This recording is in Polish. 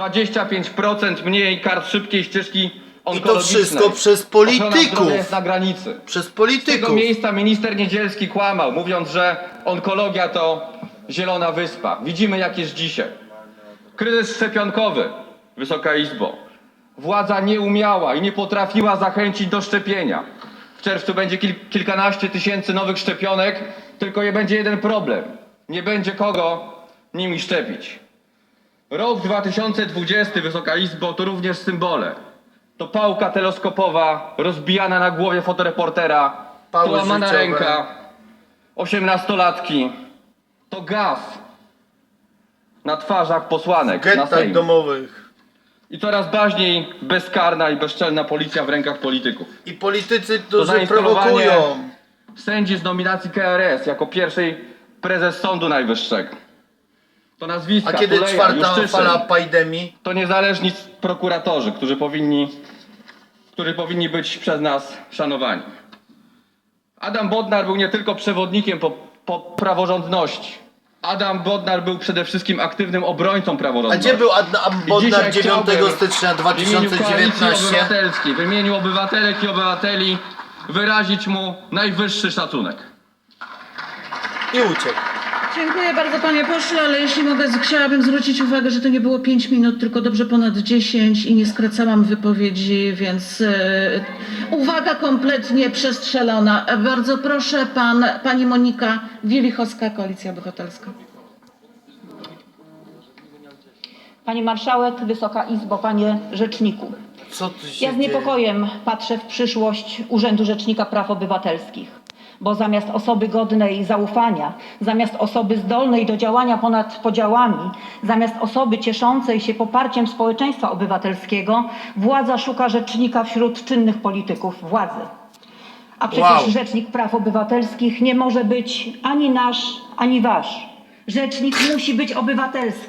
25% mniej kar szybkiej ścieżki I to onkologicznej. wszystko przez Ochrona zdrowia polityków. jest na granicy. Przez Z tego polityków. miejsca minister Niedzielski kłamał, mówiąc, że onkologia to zielona wyspa. Widzimy, jak jest dzisiaj. Kryzys szczepionkowy, Wysoka Izbo. Władza nie umiała i nie potrafiła zachęcić do szczepienia. W czerwcu będzie kil kilkanaście tysięcy nowych szczepionek, tylko je będzie jeden problem. Nie będzie kogo nimi szczepić. Rok 2020, Wysoka Izbo, to również symbole. To pałka teleskopowa rozbijana na głowie fotoreportera, Pały to łamana życiowe. ręka, osiemnastolatki. To gaz na twarzach posłanek na Gettach Sejm. domowych. I coraz baźniej bezkarna i bezczelna policja w rękach polityków. I politycy, którzy zainstalowanie- prowokują. Sędzi z nominacji KRS jako pierwszej prezes Sądu Najwyższego. To nazwiska A kiedy Tuleja, czwarta Juszczyszyn. fala pandemii? to niezależni prokuratorzy, którzy powinni, którzy powinni być przez nas szanowani. Adam Bodnar był nie tylko przewodnikiem po, po praworządności. Adam Bodnar był przede wszystkim aktywnym obrońcą A praworządności. gdzie był Adam Bodnar dzisiaj 9 chciałbym stycznia W imieniu Koalicji 2019? Obywatelskiej, w imieniu obywatelek i obywateli wyrazić mu najwyższy szacunek. I uciekł. Dziękuję bardzo panie pośle, ale jeśli mogę, chciałabym zwrócić uwagę, że to nie było 5 minut, tylko dobrze ponad 10 i nie skracałam wypowiedzi, więc e, uwaga kompletnie przestrzelona. Bardzo proszę pan, pani Monika Wielichowska, Koalicja Obywatelska. Pani Marszałek, Wysoka Izbo, Panie Rzeczniku. Co tu się Ja z dzieje? niepokojem patrzę w przyszłość Urzędu Rzecznika Praw Obywatelskich, bo zamiast osoby godnej zaufania, zamiast osoby zdolnej do działania ponad podziałami, zamiast osoby cieszącej się poparciem społeczeństwa obywatelskiego, władza szuka rzecznika wśród czynnych polityków władzy. A przecież Wow. Rzecznik Praw Obywatelskich nie może być ani nasz, ani wasz. Rzecznik musi być obywatelski.